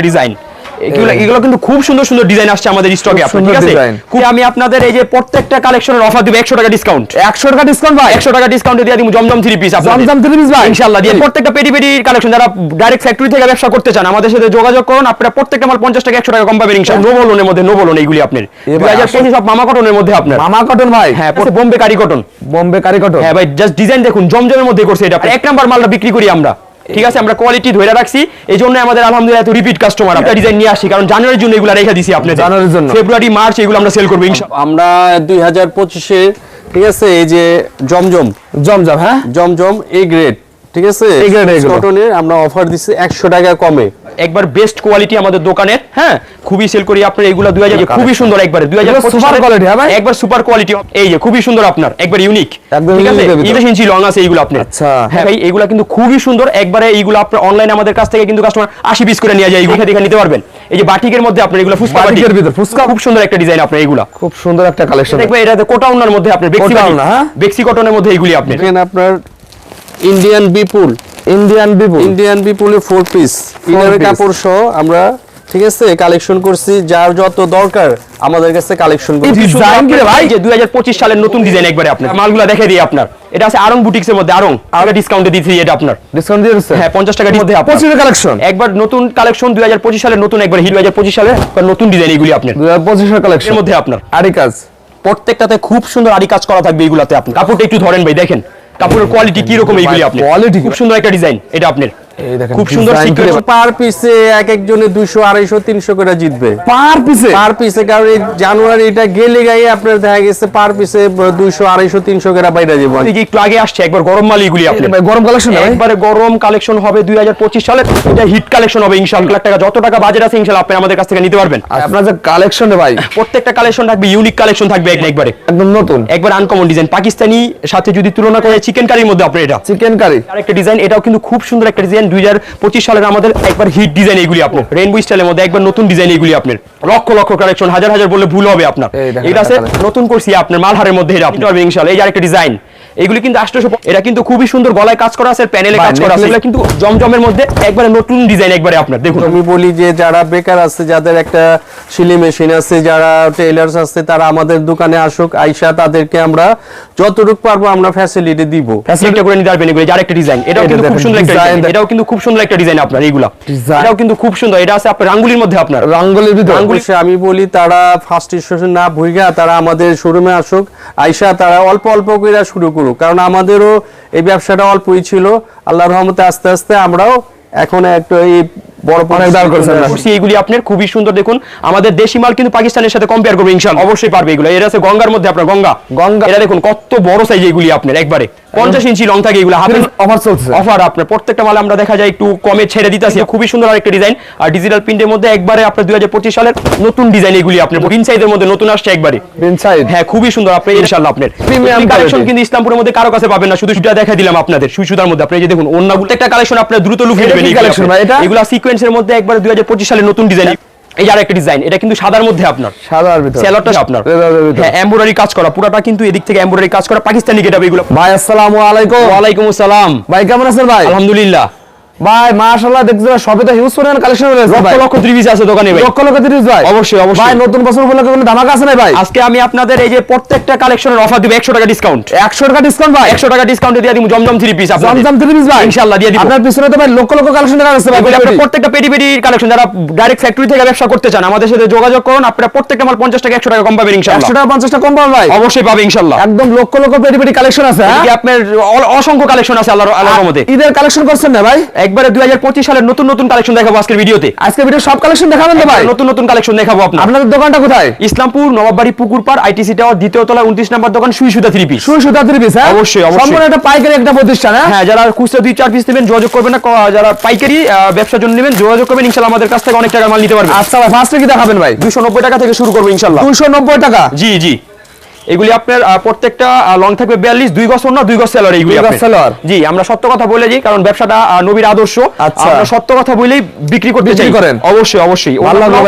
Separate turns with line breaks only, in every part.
Design এগুলো কিন্তু খুব সুন্দর সুন্দর ডিজাইন আসছে আমাদের স্টকে আপনার ঠিক আছে? আমি আপনাদের এই যে প্রত্যেকটা কালেকশনের অফার দিব একশো টাকা ডিসকাউন্ট
একশো টাকা ডিসকাউন্ট ভাই।
একশো টাকা ডিসকাউন্টে দিয়ে দিব Zamzam three piece
Zamzam three piece ভাই?
দিয়ে প্রত্যেকটা পেটি পেটি কালেকশন যারা ডাইরেক্ট ফ্যাক্টরি থেকে ব্যবসা করতে চান আমাদের সাথে যোগাযোগ করুন। আপনারা প্রত্যেকটা মাল পঞ্চাশ টাকা একশো টাকা কম পাবেন লোনের মধ্যে নোবল লোন এইগুলি আপনার। দুই
এবার
হাজার
আসুন।
পঁচিশ সব মামা কটনের মধ্যে আপনার।
মামা কটন ভাই।
হ্যাঁ বোম্বে কারি কটন
বোম্বে কারি কটন
হ্যাঁ ভাই জাস্ট ডিজাইন দেখুন জমজমের মধ্যে করছে এটা। এক নাম্বার মালটা বিক্রি করি আমরা। ঠিক আছে আমরা কোয়ালিটি ধরে রাখছি। এই জন্য আমাদের আলহামদুলিল্লাহ এত রিপিট কাস্টমার আমরা ডিজাইন নিয়ে আসি কারণ জানুয়ারির জন্য এগুলো রেখে দিছি আপনি
জানুয়ারির জন্য।
ফেব্রুয়ারি মার্চ এগুলো আমরা সেল করব ইনশাআল্লাহ
আমরা দুই হাজার পঁচিশে ঠিক আছে এই যে জমজম।
জমজম হ্যাঁ?
জমজম এ গ্রেড ঠিক আছে?
এগুলো।
কটনের আমরা অফার দিচ্ছি একশো টাকা কমে।
একবার বেস্ট কোয়ালিটি আমাদের দোকানের হ্যাঁ? খুবই সেল করি আপনার এইগুলো দুই হাজার খুবই সুন্দর একবারে দুই হাজার
এগুলো super quality, হ্যাঁ
একবার সুপার কোয়ালিটি এই যে খুবই সুন্দর আপনার একবার ইউনিক ঠিক আছে। ইংলিশ ইঞ্চি লং আছে এইগুলো আপনার।
আচ্ছা।
হ্যাঁ ভাই এইগুলো কিন্তু খুবই সুন্দর একবারে এইগুলো আপনার অনলাইনে আমাদের কাছ থেকে কিন্তু কাস্টমার আশি পিস করে নিয়ে যায় এইগুলো দেখে নিতে পারবেন। এই যে বাটিকের মধ্যে আপনার এগুলো ফুচকা
বাটিকের ভিতর, ফুচকা?
খুব সুন্দর একটা ডিজাইন আপনার এইগুলো।
খুব সুন্দর একটা কালেকশন
দেখবে এটা কোটা উন্নার মধ্যে আপনার বেক্সি
কোটা
বাটিক।
উন্না, হ্যাঁ?
কটনের মধ্যে এইগুলি আপনার।
আপনার Indian Bipul
Indian Bipul
Indian বিপুলের four piece ইনারের কাপড় সহ আমরা ঠিক আছে কালেকশন করছি যার যত দরকার আমাদের কাছে কালেকশন
design কি ভাই?
যে 2025 সালের নতুন ডিজাইন একবারে আপনার মালগুলো দেখে দিই আপনার। এটা আছে আরং বুটিক্সের মধ্যে আরং। আর ডিসকাউন্টে দিচ্ছি এটা আপনার।
ডিসকাউন্ট দিয়ে
হ্যাঁ 50 টাকার মধ্যে আপনার।
কালেকশন
একবার নতুন কালেকশন 2025 সালের নতুন একবার হিট 2025 সালের নতুন ডিজাইন এগুলি আপনার।
দুই হাজার পঁচিশের কালেকশন
এর মধ্যে আপনার।
আরি কাজ।
প্রত্যেকটাতে খুব সুন্দর আরি কাজ করা থাকবে এগুলাতে আপনি কাপড়টা একটু ধরেন ভাই দেখেন। কাপড়ের কোয়ালিটি কি রকম এইগুলি আপনি
কোয়ালিটি
খুব সুন্দর একটা ডিজাইন এটা আপনার। খুব সুন্দর
পার পিসে এক একজনে দুইশো আড়াইশো তিনশো করে জিতবে।
পার পিসে
পার পিসে কারণ এই জানুয়ারি এটা গেলে গায়ে আপনার দেখা গেছে পার পিসে দুইশো আড়াইশো তিনশো করে বাইরে যাব।
একটু আগে আসছে একবার গরম মাল এগুলি আপনার
গরম কালেকশন
একবারে গরম কালেকশন হবে দুই হাজার পঁচিশ সালে। এটা হিট কালেকশন হবে লাখ টাকা যত টাকা বাজেট আছে আপনি আমাদের কাছ থেকে নিতে পারবেন।
আর আপনার যে কালেকশন ভাই?
প্রত্যেকটা কালেকশন থাকবে ইউনিক কালেকশন থাকবে একবারে।
একদম নতুন?
একবার আনকমন ডিজাইন পাকিস্তানি সাথে যদি তুলনা করে চিকেন কারির মধ্যে এটা।
চিকেন কারি
আরেকটা ডিজাইন এটাও কিন্তু খুব সুন্দর একটা ডিজাইন দুই হাজার পঁচিশ সালের আমাদের একবার হিট ডিজাইন এগুলি আপনার রেনবো স্টাইলের মধ্যে একবার নতুন ডিজাইন এগুলি আপনার। লক্ষ লক্ষ কালেকশন হাজার হাজার বললে ভুল হবে আপনার। এটা আছে নতুন করছি আপনার মালহারের মধ্যে এটা আপনি। পারবেন ইনশাল্লাহ। এই আর একটা ডিজাইন এগুলি কিন্তু আষ্টশো এটা কিন্তু খুবই সুন্দর গলায় কাজ করা আছে প্যানেলে কাজ করা আছে। এগুলো কিন্তু জমজমের মধ্যে একবারে নতুন ডিজাইন একবারে আপনার দেখুন।
আমি বলি যে যারা বেকার আছে যাদের একটা সিলি মেশিন আছে যারা টেইলার্স আছে তারা আমাদের দোকানে আসুক আইসা তাদেরকে আমরা যতটুকু পারব আমরা ফ্যাসিলিটি দিব।
ফ্যাসিলিটি করে নিতে পারবেন এগুলো এই যে আরেকটা ডিজাইন এটাও কিন্তু খুব সুন্দর একটা ডিজাইন এটাও কিন্তু খুব সুন্দর একটা ডিজাইন আপনার এইগুলা। এটাও কিন্তু খুব সুন্দর। এটা আছে আপনার রাঙ্গুলির মধ্যে আপনার।
রঙ্গলের ভিতর।
অবশ্যই আমি বলি তারা ফার্স্ট স্টেশন না ভুইগা তারা আমাদের শোরুমে আসুক আইসা তারা অল্প অল্প করে শুরু করুক। কারণ আমাদেরও এই ব্যবসাটা অল্পই ছিল। আল্লাহ রহমতে আস্তে আস্তে আমরাও এখন একটা এই বড়
এইগুলি আপনার। খুবই সুন্দর। দেখুন আমাদের দেশি মাল কিন্তু পাকিস্তানের সাথে কম্পেয়ার করবে অবশ্যই। পারবে এগুলো। আছে গঙ্গার মধ্যে আপনার গঙ্গা।
গঙ্গা।
এটা দেখুন কত বড় সাইজ এগুলি আপনার একবারে। পঞ্চাশ ইঞ্চি লং থাকে এগুলো হাতে
অফার চলছে
অফার আপনার প্রত্যেকটা মাল আমরা দেখা যায় একটু কমে ছেড়ে দিতেছি। খুবই সুন্দর আরেকটা ডিজাইন আর ডিজিটাল প্রিন্টের মধ্যে একবারে আপনার দুই সালের নতুন ডিজাইন এগুলি আপনার তিন সাইজের মধ্যে নতুন আসছে একবারে।
ইনসাইড
হ্যাঁ খুবই সুন্দর। আপনি ইনশাআল্লাহ আপনার।
Premium
কালেকশন কিন্তু ইসলামপুরের মধ্যে কারও কাছে পাবেন না। শুধু সেটা দেখা দিলাম আপনাদের। সুই সুতার মধ্যে আপনি যে দেখুন অন্য প্রত্যেকটা কালেকশন আপনার দ্রুত লুকিয়ে নেবেন? এগুলা। সিকোয়েন্সের মধ্যে একবার দুই হাজার পঁচিশ সালের নতুন ডিজাইন এই যে আরেকটা ডিজাইন এটা কিন্তু সাদার মধ্যে আপনার।
সাদার ভিতরে।
স্যালোটা আপনার। হ্যাঁ এমব্রয়ডারি কাজ করা পুরোটা কিন্তু এদিক থেকে এমব্রয়ডারি কাজ করা পাকিস্তানি গেটআপ এগুলো।
ভাই আসসালামু আলাইকুম।
ওয়ালাইকুম আসসালাম।
ভাই কেমন আছেন ভাই?
আলহামদুলিল্লাহ।
ভাই মাশাআল্লাহ দেখতে সবে তো হিউজ পরিমাণ কালেকশন রয়েছে
লক্ষ লক্ষ ত্রিভিস আছে দোকানে ভাই।
লক্ষ লক্ষ তিরিশ ভাই।
অবশ্যই, অবশ্যই।
ভাই নতুন বছর উপলক্ষে কোনো ধামাকা আছে না ভাই?
আজকে আমি আপনাদের এই যে প্রত্যেকটা কালেকশনের অফার দিব একশো টাকা ডিসকাউন্ট
একশো টাকা ডিসকাউন্ট ভাই?
একশো টাকা ডিসকাউন্টে দিয়ে দিব Zamzam three piece
Zamzam three piece ভাই?
ইনশাআল্লাহ দিয়ে দিব।
আপনার পিছনে তো ভাই লক্ষ লক্ষ কালেকশন দেখা যাচ্ছে ভাই
আপনার। প্রত্যেকটা পেটি পেটি কালেকশন যারা ডাইরেক্ট ফ্যাক্টরি থেকে ব্যবসা করতে চান আমাদের সাথে যোগাযোগ করুন আপনারা প্রত্যেকটা মাল পঞ্চাশ টাকা একশো টাকা কম পাবেন ইনশাআল্লাহ।
একশো টাকা পঞ্চাশ টাকা কম পাবেন ভাই।
অবশ্যই পাবে ইনশাআল্লাহ।
একদম লক্ষ লক্ষ পেটি পেটি কালেকশন আছে হ্যাঁ?
আপনার অসংখ্য কালেকশন আছে আল্লাহর আল্লাহর রহমতে।
ঈদের কালেকশন করছেন না ভাই?
একবারে দুই সালের নতুন নতুন কালেকশন দেখাবো আজকের ভিডিওতে।
আজকে ভিডিও সব কালেকশন দেখাবেন তো ভাই?
নতুন নতুন কালেকশন দেখাবো আপনার।
আপনাদের দোকানটা কোথায়?
ইসলামপুর নবাববাড়ি পুকুর পার আইটিসি টাওয়ার দ্বিতীয় তলা উনত্রিশ নম্বর দোকান সুই সুতা থ্রি পিস
সুই সুতা থ্রি পিস
অবশ্যই।
সম্পূর্ণ একটা পাইকারি একটা প্রতিষ্ঠান হ্যাঁ?
হ্যাঁ যারা খুচরা দুই চার পিস নেবেন যোগাযোগ করবেন না যারা পাইকারি ব্যবসার জন্য নেবেন যোগাযোগ করবেন ইনশাল্লাহ আমাদের কাছ থেকে অনেক টাকার মাল নিতে পারবেন
আচ্ছা ভাই ফার্স্টে কি দেখাবেন ভাই?
দুশো নব্বই টাকা থেকে শুরু করব ইনশাল্লাহ।
দুশো নব্বই টাকা?
জি জি। এগুলি আপনার প্রত্যেকটা লং থাকবে বিয়াল্লিশ দুই গজ না দুই গজ সেলার এইগুলি। জি আমরা সত্য কথা বলে যাই কারণ ব্যবসাটা নবীর আদর্শ
আচ্ছা।
আমরা সত্য কথা বলেই বিক্রি করতে চাই
করেন?
অবশ্যই অবশ্যই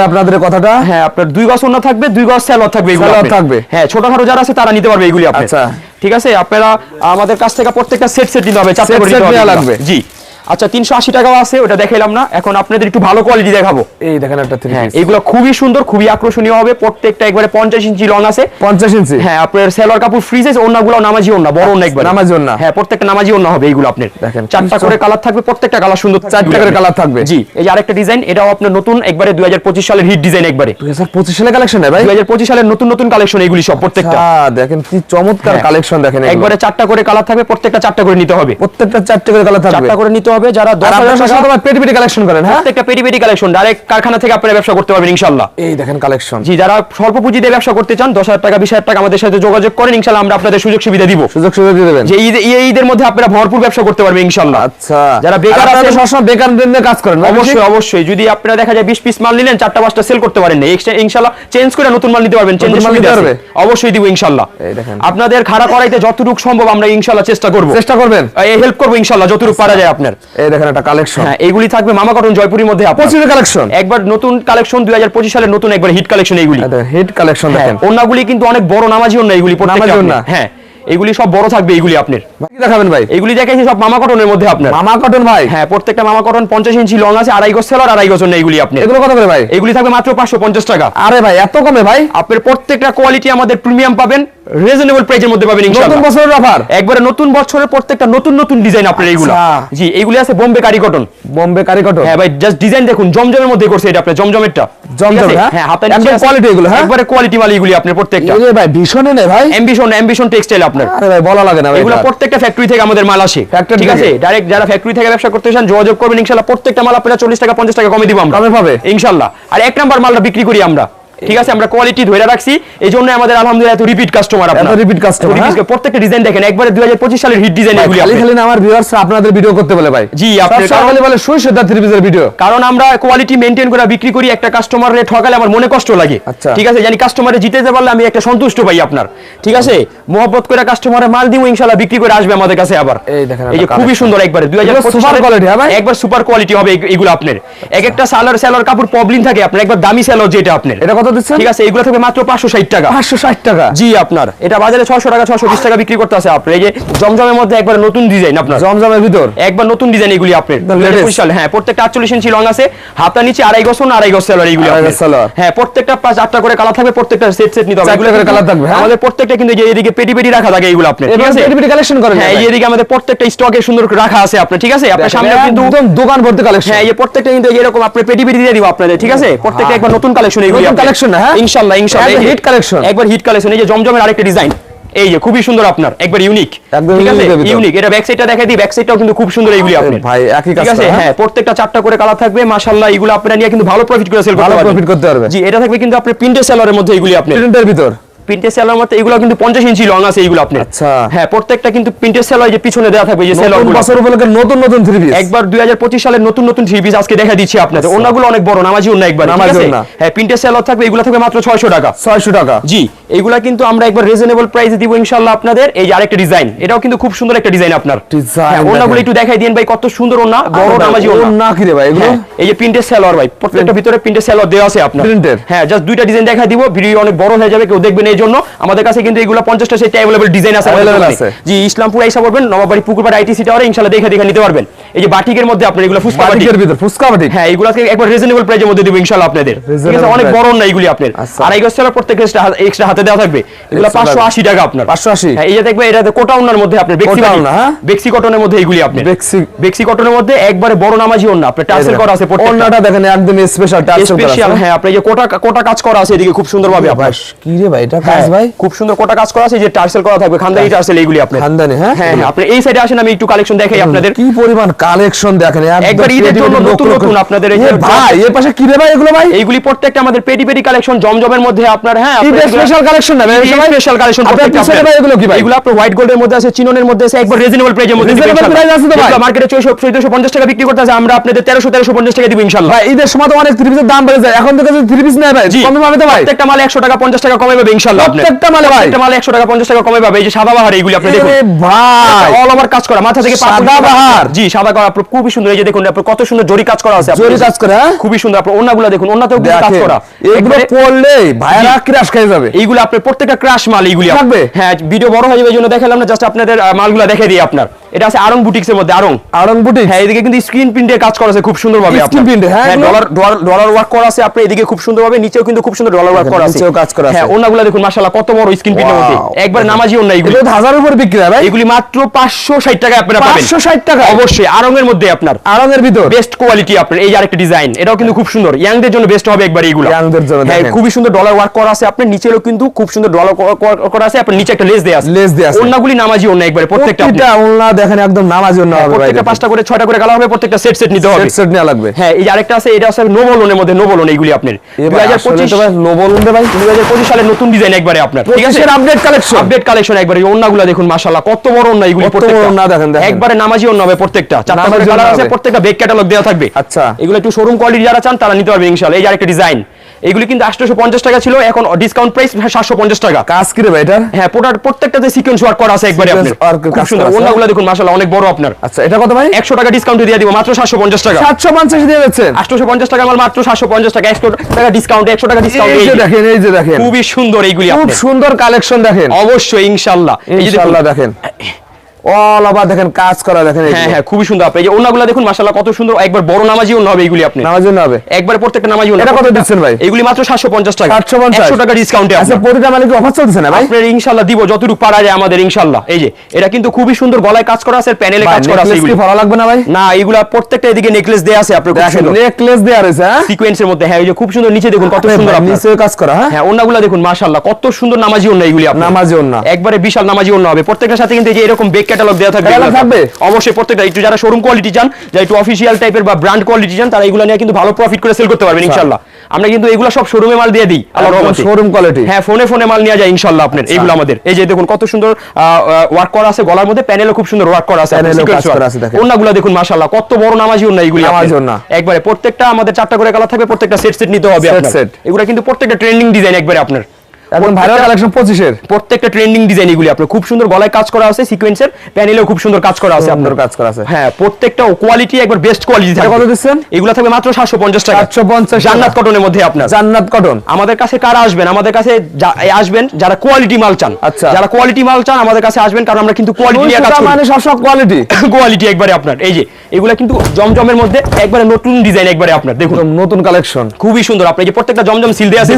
আপনাদের কথাটা
হ্যাঁ আপনার দুই গজ অন্য থাকবে দুই গজ সেলর থাকবে এগুলো
থাকবে।
হ্যাঁ ছোটখাটো যারা আছে তারা নিতে পারবে এগুলি
আচ্ছা।
ঠিক আছে আপনারা আমাদের কাছ থেকে প্রত্যেকটা সেট সেট নিতে হবে চারটে করে হবে
লাগবে।
জি আচ্ছা তিনশো আশি টাকাও আছে ওটা দেখাইলাম না। এখন আপনাদের একটু ভালো কোয়ালিটি দেখাবো।
এই দেখেন একটা থ্রি
হ্যাঁ এইগুলো খুবই সুন্দর খুবই আকর্ষণীয় হবে। প্রত্যেকটা একবারে পঞ্চাশ ইঞ্চি লং আছে।
পঞ্চাশ ইঞ্চি?
হ্যাঁ আপনার সেলোয়ার কাপড় ফ্রিজে ওন্নাগুলো নামাজি ওন্না বড় ওন্না একবার।
নামাজি ওড়না।
হ্যাঁ প্রত্যেকটা নামাজি ওন্না হবে এইগুলো আপনার।
দেখেন,
চারটা করে কালার থাকবে প্রত্যেকটা কালার সুন্দর
চারটা করে colour থাকবে।
জি এই যে আরেকটা ডিজাইন এটাও আপনার নতুন একবারে দুই হাজার পঁচিশ সালের হিট ডিজাইন একবারে।
দুই হাজার পঁচিশ সালে কালেকশন ভাই?
দুই হাজার পঁচিশ সালের নতুন নতুন কালেকশন এগুলি সব প্রত্যেকটা।
আচ্ছা, দেখেন কি চমৎকার
হ্যাঁ।
কালেকশন দেখেন
একবারে চারটা করে কালার থাকবে প্রত্যেকটা চারটা করে নিতে হবে।
প্রত্যেকটা চারটে করে কালার থাকবে।
চারটা করে নিতে হবে যারা
পেটি পেটি কালেকশন করেন হ্যাঁ?
প্রত্যেকটা পেটি পেটি কালেকশন ডাইরেক্ট কারখানা থেকে আপনারা ব্যবসা করতে পারবেন
এই দেখেন কালেকশন
জি যারা স্বল্প পুঁজি দিয়ে ব্যবসা করতে চান টাকা টাকা আমাদের সাথে যোগাযোগ করেন আমরা আপনাদের সুযোগ সুবিধা দিব।
সুযোগ সুযোগ দিয়ে দেবেন।
যে ঈদ এই ঈদের মধ্যে আপনারা ভরপুর ব্যবসা করতে পারবেন
আচ্ছা।
যারা বেকার আছেন-
সবসময় বেকারদের নিয়ে কাজ করেন
অবশ্যই অবশ্যই। যদি আপনারা দেখা যায় বিশ পিস মাল নিলেন চারটা পাঁচটা সেল করতে পারেন না চেঞ্জ করে নতুন মাল নিতে পারবেন সুবিধা আছে। অবশ্যই দিব ইনশাল্লাহ
এই দেখেন।
আপনাদের খাড়া করাইতে যতটুকু সম্ভব আমরা ইনশাল্লাহ চেষ্টা করব।
চেষ্টা করবেন।
এই হেল্প করব ইনশাল্লাহ যতটুকু পারা যায় আপনার।
এই দেখেন একটা কালেকশন
হ্যাঁ এইগুলি থাকবে মামা কটন জয়পুরের মধ্যে।
কালেকশন
একবার নতুন কালেকশন দুই সালের নতুন একবার হিট কালেকশন এইগুলি।
হিট কালেকশন
হ্যাঁ
দেখেন।
ওন্নাগুলি কিন্তু অনেক বড় নামাজি। হ্যাঁ এগুলি সব বড় থাকবে এইগুলি আপনার।
দেখাবেন ভাই?
এইগুলি দেখাইছি সব মামা কটনের মধ্যে আপনার।
মামা কটন ভাই।
হ্যাঁ প্রত্যেকটা মামা কটন পঞ্চাশ ইঞ্চি লং আছে আড়াই গজ সেলর আড়াই গজ আপনার।
এগুলো কত করে ভাই?
এগুলি থাকবে মাত্র পাঁচশো পঞ্চাশ টাকা।
আরে ভাই এত কমে ভাই?
আপনার প্রত্যেকটা কোয়ালিটি আমাদের প্রিমিয়াম পাবেন। রিজনেবল প্রাইসের মধ্যে পাবেন ইনশাআল্লাহ।
নতুন বছরের অফার
একবারে নতুন বছরের প্রত্যেকটা নতুন নতুন ডিজাইন আপনার এইগুলো।
আচ্ছা।
জি এইগুলি আছে বোম্বে কারি কটন
বোম্বে কারি কটন
হ্যাঁ ভাই জাস্ট ডিজাইন দেখুন জমজমের মধ্যে করছে এটা আপনার জমজমেরটা।
জমজম, হ্যাঁ?
হ্যাঁ হাতে
একদম quality এগুলো, হ্যাঁ?
একবারে কোয়ালিটি মাল এগুলি আপনার প্রত্যেকটা।
এই ভাই ভীষণ নেই ভাই।
অ্যাম্বিশন অ্যাম্বিশন টেক্সটাইল আপনার।
আরে ভাই বলা লাগে না ভাই
এগুলো প্রত্যেকটা ফ্যাক্টরি থেকে আমাদের মাল আসে।
Factory
ঠিক আছে? ডাইরেক্ট যারা ফ্যাক্টরি থেকে ব্যবসা করতে চান যোগাযোগ করবেন ইনশাআল্লাহ। প্রত্যেকটা মাল আপনারা চল্লিশ টাকা পঞ্চাশ টাকা কমে দিব আমরা।
কমে পাবে?
ইনশাআল্লাহ। আর এক নাম্বার মালটা বিক্রি করি আমরা। ঠিক আছে আমরা কোয়ালিটি ধরে রাখছি। এই জন্য আমাদের আলহামদুলিল্লাহ এত রিপিট কাস্টমার আপনার।
এত customer,
Repeat-
হ্যাঁ?
প্রত্যেকটা ডিজাইন দেখেন একবারে দুই হাজার পঁচিশ সালের হিট ডিজাইন এগুলি
খালি খালি আমার ভিউয়ার্স আপনাদের ভিডিও করতে বলে ভাই।
জি, আপনি কারণ-
বলে সুই সুদ্ধা থ্রি পিসের ভিডিও
কারণ আমরা কোয়ালিটি মেনটেন করে বিক্রি করি একটা কাস্টমারে ঠকালে আমার মনে কষ্ট লাগে।
আচ্ছা।
ঠিক আছে জানি কাস্টমারে জিতেতে পারলে আমি একটা সন্তুষ্ট পাই আপনার। ঠিক আছে মোহব্বত করে কাস্টমারে মাল দিব ইনশাআল্লাহ বিক্রি করে আসবে আমাদের কাছে আবার।
এই দেখেন
এই যে খুবই সুন্দর একবারে দুই হাজার
এগুলো super quality, হ্যাঁ
একবার সুপার কোয়ালিটি হবে এগুলো আপনার। এক একটা সালার সেলার কাপড় প্রবলেম থাকে আপনার একবার দামি সেলার যেটা আপনার।
এটা কত দিচ্ছেন?
ঠিক আছে এগুলো থাকবে মাত্র পাঁচশো ষাট টাকা।
পাঁচশো ষাট টাকা।
জি আপনার। এটা বাজারে ছশো টাকা ছশো বিশ টাকা বিক্রি করতে আছে আপনার এই যে জমজমের মধ্যে একবার নতুন ডিজাইন আপনার।
জমজমের ভিতর?
একবার নতুন ডিজাইন এগুলি আপনার।
The latest.
2025 সালে হ্যাঁ প্রত্যেকটা আটচল্লিশ ইঞ্চি লং আছে। হাতা নিচে আড়াই গজ না আড়াই গজ সেলার
সালোয়ার।
হ্যাঁ প্রত্যেকটা পাঁচ আটটা করে কালার থাকবে প্রত্যেকটা সেট সেট নিতে হবে। এগুলো
করে colour থাকবে, হ্যাঁ?
আমাদের প্রত্যেকটা কিন্তু যে এদিকে পেটি পেটি রাখা থাকে এইগুলো আপনার ঠিক আছে?
পেটি পেটি কালেকশন করেন
হ্যাঁ এদিকে আমাদের প্রত্যেকটা স্টকে সুন্দর রাখা আছে আপনার ঠিক আছে? আপনার সামনে কিন্তু
একদম দোকান ভর্তি কালেকশন
হ্যাঁ এই প্রত্যেকটা কিন্তু এরকম আপনি পেটি পেটি দিয়ে দিব আপনাদের ঠিক আছে? প্রত্যেকটা একবার নতুন কালেকশন এগুলি
নতুন collection না, হ্যাঁ?
ইনশাআল্লাহ ইনশাআল্লাহ
একদম
এই
কালেকশন
একবার হিট কালেকশন এই যে জমজমের আরেকটা ডিজাইন এই যে খুবই সুন্দর আপনার একবার ইউনিক
একদম
ঠিক আছে। ইউনিক এটা ব্যাক সাইডটা দেখাই দিই ব্যাক সাইডটাও কিন্তু খুব সুন্দর এইগুলি আপনি
ভাই, একই কাজ
ঠিক আছে?
হ্যাঁ?
হ্যাঁ প্রত্যেকটা চারটা করে কালার থাকবে মাশাআল্লাহ এগুলো আপনারা নিয়ে কিন্তু ভালো প্রফিট করে সেল করতে পারবেন।
ভালো প্রফিট করতে পারবে।
জি এটা থাকবে কিন্তু আপনার প্রিন্টেড সেলারের মধ্যে এগুলি আপনি
প্রিন্টের ভিতর।
প্রিন্টেড সেলার মধ্যে এগুলো কিন্তু 50 ইঞ্চি লং আছে এগুলো আপনার।
আচ্ছা।
হ্যাঁ প্রত্যেকটা কিন্তু প্রিন্টেড সেলার যে পিছনে দেওয়া থাকবে যে সেলার
নতুন বছর উপলক্ষে নতুন নতুন থ্রি পিস
একবার দুই সালের নতুন নতুন থ্রি পিস আজকে দেখা দিচ্ছি আপনাদের।
আচ্ছা।
ওনাগুলো অনেক বড় নামাজি ওনা একবার ঠিক আছে? হ্যাঁ প্রিন্টেড সেলার থাকবে এগুলো থাকবে মাত্র 600 টাকা।
ছয়শো টাকা।
জি এগুলা কিন্তু আমরা একবার রিজনেবল প্রাইসে দিব ইনশাআল্লাহ আপনাদের। এই যে আরেকটা ডিজাইন এটাও কিন্তু খুব সুন্দর একটা ডিজাইন আপনার। হ্যাঁ ওনাগুলো একটু দেখাই দিন ভাই কত সুন্দর ওনা বড় নামাজি ওনা
কি রে ভাই এগুলো?
হ্যাঁ, এই যে প্রিন্টেড সেলর ভাই প্রত্যেকটা ভিতরে প্রিন্টেড সেলর দেওয়া আছে আপনার।
Printed?
হ্যাঁ জাস্ট দুইটা ডিজাইন দেখা দিব ভিডিও অনেক বড় হয়ে যাবে কেউ দেখবেন জন্য আমাদের কাছে কিন্তু এগুলো পঞ্চাশটা সেট অ্যাভেলেবল ডিজাইন আছে অ্যাভেলেবল
আছে।
জি ইসলামপুর এসে পড়বেন নবাবাড়ি পুকুরপাড় আইটিসি টাওয়ারে ইনশাআল্লাহ দেখে দেখে নিতে পারবেন। এই যে বাটিকের মধ্যে আপনার এগুলো ফুসকা
বাটিকের ভিতর ফুসকা বাটিক।
হ্যাঁ এগুলো একবার রিজনেবল প্রাইজের মধ্যে দেব ইনশাল্লাহ আপনাদের। ঠিক আছে অনেক বড় না এগুলি আপনাদের
আচ্ছা।
আর এই ছাড়া প্রত্যেক এক্সট্রা হাতে দেওয়া থাকবে। এগুলো 580 টাকা আপনার।
580
হ্যাঁ এই যে দেখবে এটা কোটা ওনার মধ্যে আপনার বেক্সি বাটিক।
হ্যাঁ?
বেক্সি কটনের মধ্যে এগুলি আপনার।
বেক্সি
বেক্সি কটনের মধ্যে একবারে বড় নামাজি ওন্না আপনার টাসেল করা আছে প্রত্যেক
ওন্নাটা দেখেন একদম স্পেশাল টাসেল
স্পেশাল হ্যাঁ আপনার যে কোটা কোটা কাজ করা আছে এদিকে খুব সুন্দরভাবে আপনার।
কি রে ভাই এটা কাজ
হ্যাঁ,
ভাই।
খুব সুন্দর কোটা কাজ করা আছে যে টার্সেল করা থাকবে খানদানি টার্সেল এইগুলি আপনার।
খানদানি হ্যাঁ?
হ্যাঁ হ্যাঁ আপনি এই সাইডে আসেন আমি একটু কালেকশন দেখাই আপনাদের।
কি পরিমাণ কালেকশন দেখেন
একবার ঈদের জন্য নতুন নতুন আপনাদের এই
ভাই এর পাশে কি রে ভাই এগুলো ভাই?
এইগুলি প্রত্যেকটা আমাদের পেটি পেটি কালেকশন জমজমের মধ্যে আপনার হ্যাঁ
স্পেশাল কালেকশন না ভাই
স্পেশাল কালেকশন
পিছনে ভাই এগুলো কি ভাই?
এগুলো আপনার হোয়াইট গোল্ডের মধ্যে আছে চিননের মধ্যে আছে একবার রিজনেবল প্রাইসের মধ্যে
Reasonable price আছে তো ভাই?
মার্কেটে 1450 টাকা বিক্রি করতে আছে আমরা আপনাদের 1300 1350 টাকা দিব ইনশাআল্লাহ
ভাই ঈদের সময় তো অনেক থ্রি পিসের দাম বেড়ে যায় এখন থেকে যদি থ্রি পিস নেয় ভাই কমে পাবে তো ভাই?
প্রত্যেকটা মালে 100 টাকা 50 টাকা কমে পাবে ইনশাআল্লাহ আপনি।
প্রত্যেকটা মালে
প্রত্যেকটা মালে 100 টাকা 50 টাকা কমে পাবে। এই যে সাদা বাহার এইগুলি আপনি দেখুন।
ভাই।
অল ওভার কাজ করা। মাথা থেকে পা
সাদা বাহার?
জি সাদা করা আপনার খুবই সুন্দর। এই যে দেখুন আপনার কত সুন্দর জরি কাজ করা আছে
জরি কাজ করে, হ্যাঁ?
খুবই সুন্দর। আপনার ওন্নাগুলো দেখুন ওন্নাতেও কাজ করা।
এগুলো পড়লে ভাইরা ক্রাশ খেয়ে যাবে।
এইগুলো আপনার প্রত্যেকটা ক্রাশ মাল এইগুলি
থাকবে?
হ্যাঁ ভিডিও বড় হয়ে যাবে এই দেখালাম না জাস্ট আপনাদের মালগুলো দেখে দিই আপনার। এটা আছে আরং বুটিক্স এর মধ্যে আরং
আরং বুটিক
হ্যাঁ এদিকে কিন্তু স্ক্রিন প্রিন্টের কাজ করা আছে খুব সুন্দর ভাবে
print, হ্যাঁ,
ডলার ডলার ওয়ার্ক করা আছে আপনি এদিকে খুব সুন্দর ভাবে নিচেও কিন্তু খুব সুন্দর ডলার ওয়ার্ক করা আছে।
নিচেও কাজ করা আছে।
হ্যাঁ ওনাগুলো দেখুন মাশাআল্লাহ কত বড় স্ক্রিন প্রিন্টের মধ্যে। একবার নামাজি ওনা এগুলো।
এগুলো তো হাজারের উপর বিক্রি হয় ভাই।
এগুলি মাত্র 560 টাকায় আপনারা পাবেন।
560 টাকা
অবশ্যই আরঙের মধ্যে আপনার।
আরঙের ভিতর।
বেস্ট কোয়ালিটি আপনার। এই আরেকটা ডিজাইন এটাও কিন্তু খুব সুন্দর। ইয়াংদের জন্য বেস্ট হবে একবার
Young দের জন্য
হ্যাঁ সুন্দর ডলার ওয়ার্ক করা আছে আপনার। নিচেও কিন্তু খুব সুন্দর ডলার করা আছে। আপনার নিচে একটা লেস দেয়া আছে।
লেস দেয়া আছে।
ওন্নাগুলি নামাজি ওন্না একবারে প্রত্যেকটা।
প্রত্যেকটা দেখেন একদম নামাজ জন্য হবে
প্রত্যেকটা পাঁচটা করে ছয়টা করে কালার হবে প্রত্যেকটা সেট সেট নিতে হবে।
সেট সেট নেওয়া লাগবে।
হ্যাঁ এই যে আরেকটা আছে এটা আছে নোবলনের মধ্যে নোবলন এইগুলি আপনার।
এবার আসলে তো ভাই নো বলুন রে
2025 সালের নতুন ডিজাইন একবারে আপনার ঠিক আছে?
আপডেট কালেকশন
আপডেট কালেকশন একবারে এই ওন্নাগুলো দেখুন মাশাআল্লাহ কত বড় ওন্না এগুলো প্রত্যেকটা।
ওন্না দেখেন, দেখেন।
একবারে নামাজি ওন্না হবে প্রত্যেকটা। চারটা কালার আছে প্রত্যেকটা বেক ক্যাটালগ দেওয়া থাকবে।
আচ্ছা।
এগুলো একটু শোরুম কোয়ালিটি যারা চান তারা নিতে পারবে ইনশাআল্লাহ। এই আরেকটা ডিজাইন এগুলি কিন্তু 850 টাকা ছিল এখন ডিসকাউন্ট প্রাইস 750 টাকা।
কাজ কি রে ভাই এটার?
হ্যাঁ পুরো- প্রত্যেকটাতে সিকোয়েন্স ওয়ার্ক করা আছে একবারে খুব সুন্দর।
করা
দেখুন মাশাআল্লাহ অনেক বড় আপনার।
আচ্ছা এটা কত ভাই?
100 টাকা ডিসকাউন্ট দিয়ে দিব মাত্র 750 টাকা।
750 দিয়ে
আটশো পঞ্চাশ টাকা মাল মাত্র সাতশো পঞ্চাশ টাকা। একশো টাকা ডিসকাউন্ট একশো টাকা ডিসকাউন্ট
এই যে দেখেন এই যে দেখেন।
খুবই সুন্দর এইগুলি
খুব সুন্দর কালেকশন দেখেন।
অবশ্যই ইনশাল্লাহ এই
ইনশাআল্লাহ দেখেন। অল আবার দেখেন কাজ করা দেখেন
হ্যাঁ হ্যাঁ খুবই সুন্দর। আপনি এই যে ওনাগুলো দেখুন মাশাআল্লাহ কত সুন্দর। একবার বড় নামাজি ওনা হবে এইগুলি আপনি।
নামাজ হবে।
একবার প্রত্যেকটা নামাজি ওনা
এটা কত দিচ্ছেন ভাই?
এগুলি মাত্র সাতশো পঞ্চাশ টাকা।
750
একশো টাকা ডিসকাউন্টে
আচ্ছা প্রতিটা মানে কি অফার চলতেছে না ভাই?
আপনার ইনশাল্লাহ দিব যতটুকু পারা যায় আমাদের ইনশাল্লাহ এই যে এটা কিন্তু খুবই সুন্দর গলায় কাজ করা আছে প্যানেলে কাজ করা আছে এগুলি।
ভালো লাগবে না ভাই?
না এগুলা প্রত্যেকটা এদিকে নেকলেস দেয়া আছে আপনার খুব
দেখেন
সুন্দর।
নেকলেস দেয়া রয়েছে হ্যাঁ?
সিকোয়েন্সের মধ্যে হ্যাঁ এই যে খুব সুন্দর নিচে দেখুন কত সুন্দর আপনার।
কাজ করা হ্যাঁ?
হ্যাঁ ওন্নাগুলো দেখুন মাশাআল্লাহ কত সুন্দর নামাজি ওন্না এগুলি আপনার।
নামাজি ওন্না।
একবারে বিশাল নামাজি ওন্না হবে। প্রত্যেকটার সাথে কিন্তু এই যে এরকম বেক ক্যাটালগ দেওয়া থাকবে এগুলো।
থাকবে?
অবশ্যই প্রত্যেকটা একটু যারা শোরুম কোয়ালিটি চান যারা একটু অফিসিয়াল টাইপের বা ব্র্যান্ড কোয়ালিটি চান তারা এগুলো নিয়ে কিন্তু ভালো প্রফিট করে সেল করতে পারবেন ইনশাআল্লাহ আমরা কিন্তু এগুলো সব শোরুমে মাল দিয়ে দিই আল্লাহর রহমতে
শোরুম কোয়ালিটি
হ্যাঁ ফোনে ফোনে মাল নিয়ে যায় ইনশাআল্লাহ আপনার এইগুলো আমাদের এই যে দেখুন কত সুন্দর ওয়ার্ক করা আছে গলার মধ্যে প্যানেলও খুব সুন্দর ওয়ার্ক করা আছে
Panel কাজ করা আছে, দেখেন।
ওন্নাগুলো দেখুন মাশাআল্লাহ কত বড় নামাজি ওন্না এগুলি আপনার।
ওন্না।
একবারে প্রত্যেকটা আমাদের চারটা করে কালার থাকবে প্রত্যেকটা সেট সেট নিতে হবে আপনার। এগুলো কিন্তু প্রত্যেকটা ট্রেন্ডিং ডিজাইন একবারে আপনার
এখন ভাইরাল কালেকশন 25 এর
প্রত্যেকটা ট্রেন্ডিং ডিজাইন এগুলি আপনার খুব সুন্দর গলায় কাজ করা আছে সিকোয়েন্সের প্যানেলেও খুব সুন্দর কাজ করা আছে আপনার।
কাজ করা আছে।
হ্যাঁ প্রত্যেকটা কোয়ালিটি একবার বেস্ট কোয়ালিটি থাকবে
কত দিচ্ছেন?
এগুলো থাকবে মাত্র 750 টাকা।
750
জান্নাত কটনের মধ্যে আপনার।
জান্নাত কটন
আমাদের কাছে কারা আসবেন? আমাদের কাছে আসবেন যারা কোয়ালিটি মাল চান।
আচ্ছা।
যারা কোয়ালিটি মাল চান আমাদের কাছে আসবেন কারণ আমরা কিন্তু কোয়ালিটি নিয়ে কাজ করি।
মানে সব সব কোয়ালিটি
কোয়ালিটি একবারে আপনার। এই যে এগুলা কিন্তু জমজমের মধ্যে একবারে নতুন ডিজাইন একবারে আপনার। দেখুন।
নতুন কালেকশন
খুবই সুন্দর। আপনার এই যে প্রত্যেকটা জমজম সিল দেয়া আছে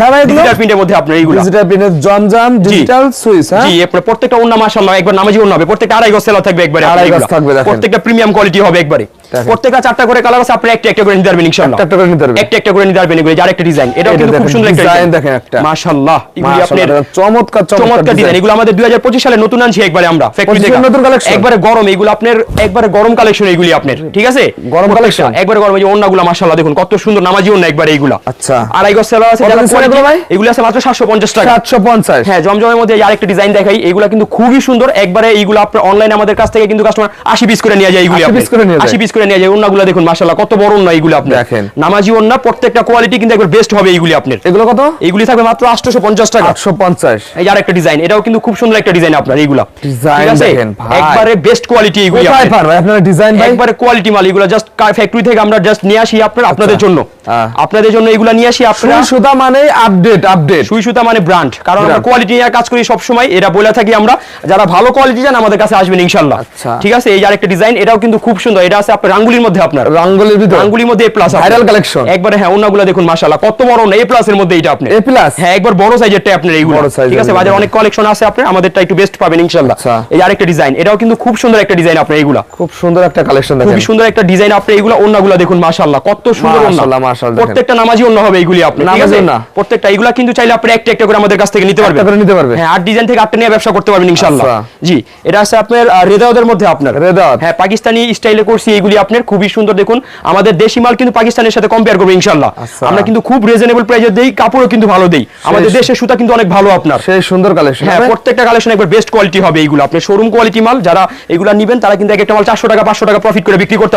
হ্যাঁ
ডিজিটাল প্রিন্টের মধ্যে আপনার এইগুলো।
ডিজিটাল প্রিন্টের জমজম ডিজিটাল সুইচ হ্যাঁ?
জি আপনার প্রত্যেকটা অন্য মাশাআল্লাহ একবার নামাজি অন্য হবে। প্রত্যেকটা আড়াই গজ সেলা থাকবে একবারে আপনার
আড়াই গজ থাকবে, দেখেন।
প্রত্যেকটা প্রিমিয়াম কোয়ালিটি হবে একবারে। প্রত্যেকটা চারটা করে কালার আছে আপনি একটা একটা করে নিতে পারবেন ইনশাআল্লাহ
একটা একটা করে নিতে পারবেন।
একটা একটা করে নিতে পারবেন এগুলো যার একটা ডিজাইন
এটা
কিন্তু খুব সুন্দর একটা ডিজাইন
দেখেন একটা।
মাশাআল্লাহ এগুলি আপনার
চমৎকার
চমৎকার ডিজাইন এগুলো আমাদের 2025 সালে নতুন আনছি একবারে আমরা ফ্যাক্টরি থেকে
নতুন collection?
একবারে গরম এগুলো আপনার একবারে গরম কালেকশন এগুলি আপনার ঠিক আছে
গরম collection?
একবারে গরম এই যে ওন্নাগুলো মাশাআল্লাহ দেখুন কত সুন্দর নামাজি ওন্না একবারে এইগুলা
আচ্ছা।
আড়াই গজ সেলা আছে যারা
এগুলো ভাই?
এগুলো আছে মাত্র 750 টাকা
750
হ্যাঁ জমজমের মধ্যে এই আরেকটা ডিজাইন দেখাই এগুলা কিন্তু খুবই সুন্দর একবারে এইগুলো আপনার অনলাইন আমাদের কাছ থেকে কিন্তু কাস্টমার 80 পিস করে নিয়ে যায় এইগুলি
80
আপনি।
piece করে নিয়ে যায়।
80 পিস করে নিয়ে যায় ওন্নাগুলো দেখুন মাশাআল্লাহ কত বড় ওন্না এইগুলো আপনি
দেখেন।
নামাজি ওন্না প্রত্যেকটা কোয়ালিটি কিন্তু একবার বেস্ট হবে এইগুলি আপনার।
এগুলো কত?
এইগুলি থাকবে মাত্র 850 টাকা।
850
এই যে আরেকটা ডিজাইন এটাও কিন্তু খুব সুন্দর একটা ডিজাইন আপনার এইগুলা। আছে?
দেখেন, ভাই।
একবারে বেস্ট কোয়ালিটি এইগুলি
কোথায়
আপনার।
পান ভাই? আপনারা ডিজাইন ভাই?
একবারে কোয়ালিটি মাল এগুলো জাস্ট ফ্যাক্টরি থেকে আমরা জাস্ট নিয়ে আসি আপনার আপনাদের জন্য।
হ্যাঁ।
আপনাদের জন্য এগুলা নিয়ে আসি আপনারা।
সুতা মানে আপডেট আপডেট
সুই সুতা মানে ব্র্যান্ড কারণ আমরা কোয়ালিটি নিয়ে কাজ করি সব সময় এটা বলে থাকি আমরা যারা ভালো কোয়ালিটি চান আমাদের কাছে আসবেন ইনশাআল্লাহ।
আচ্ছা।
ঠিক আছে? এই যে আরেকটা ডিজাইন এটাও কিন্তু খুব সুন্দর। এটা আছে রাঙ্গুলির মধ্যে আপনার।
রঙ্গলির ভিতর।
রাঙ্গুলির মধ্যে এ প্লাস
Viral collection।
একবারে হ্যাঁ ওনাগুলো দেখুন মাশাআল্লাহ কত বড় না এ প্লাস এর মধ্যে এটা আপনি।
A plus?
হ্যাঁ একবার বড় সাইজেরটা আপনার এইগুলো।
বড় size
ঠিক আছে বাজারে অনেক কালেকশন আছে আপনার আমাদেরটা একটু বেস্ট পাবেন ইনশাআল্লাহ।
আচ্ছা।
এই আরেকটা ডিজাইন এটাও কিন্তু খুব সুন্দর একটা ডিজাইন আপনার এইগুলা।
খুব সুন্দর একটা কালেকশন দেখেন।
খুবই সুন্দর একটা ডিজাইন আপনি এইগুলো ওন্নাগুলো দেখুন মাশাআল্লাহ কত সুন্দর ওন্না
মাশাআল্লাহ, মাশাআল্লাহ
প্রত্যেকটা নামাজি ওন্না হবে এইগুলি আপনি ঠিক আছে?
ওন্না।
প্রত্যেকটা এইগুলা কিন্তু চাইলে আপনি একটা একটা করে আমাদের কাছ থেকে নিতে পারবেন।
করে নিতে পারবেন
হ্যাঁ আট ডিজাইন থেকে আটটা নিয়ে ব্যবসা করতে পারবেন ইনশাআল্লাহ।
আচ্ছা।
জি এটা আছে আপনার রেদাওদের মধ্যে আপনার।
রেদাওয়াত।
হ্যাঁ পাকিস্তানি স্টাইলে করছি এইগুলি আপনার খুবই সুন্দর দেখুন। আমাদের দেশি মাল কিন্তু পাকিস্তানের সাথে কম্পেয়ার করবে ইনশাআল্লাহ।
আচ্ছা।
আমরা কিন্তু খুব রিজনেবল প্রাইসে দেই কাপড়ও কিন্তু ভালো দেই। আমাদের দেশের সুতা কিন্তু অনেক ভালো আপনার।
সেই সুন্দর কালেকশন
হ্যাঁ প্রত্যেকটা কালেকশন একবার বেস্ট কোয়ালিটি হবে এইগুলো। আপনি শোরুম কোয়ালিটি মাল যারা এগুলো নেবেন তারা কিন্তু এক একটা মাল চারশো টাকা পাঁচশো টাকা প্রফিট করে বিক্রি করতে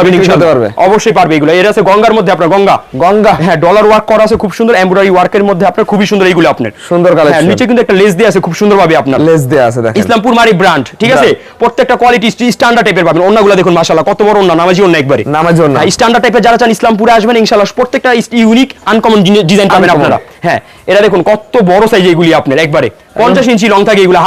পারবে।
অবশ্যই পারবে এগুলো। এর আছে গঙ্গার মধ্যে আপনার গঙ্গা।
গঙ্গা।
হ্যাঁ ডলার ওয়ার্ক করা আছে খুব সুন্দর। এমব্রয়ডারি ওয়ার্কের মধ্যে আপনার খুবই সুন্দর এইগুলো আপনার।
সুন্দর
হ্যাঁ
কালেকশন
নিচে কিন্তু একটা লেস দিয়ে আছে খুব সুন্দর ভাবে আপনার।
লেস দেয়া আছে দেখেন।
ইসলামপুর মারি ব্র্যান্ড ঠিক আছে? প্রত্যেকটা কোয়ালিটি স্ট্যান্ডার্ড টাইপের পাবেন। অন্যগুলো দেখুন মাশাআল্লাহ কত বড় অন্য নামাজি অন্য একবারে।
নামাজি ওন্না।
স্ট্যান্ডার্ড টাইপের যারা চান ইসলামপুরে আসবেন ইনশাআল্লাহ প্রত্যেকটা ইউনিক আনকমন ডিজাইন পাবেন আপনারা। হ্যাঁ এটা দেখুন কত বড় সাইজ এগুলি আপনার একবারে। পঞ্চাশ ইঞ্চি লং থাকে এগুলো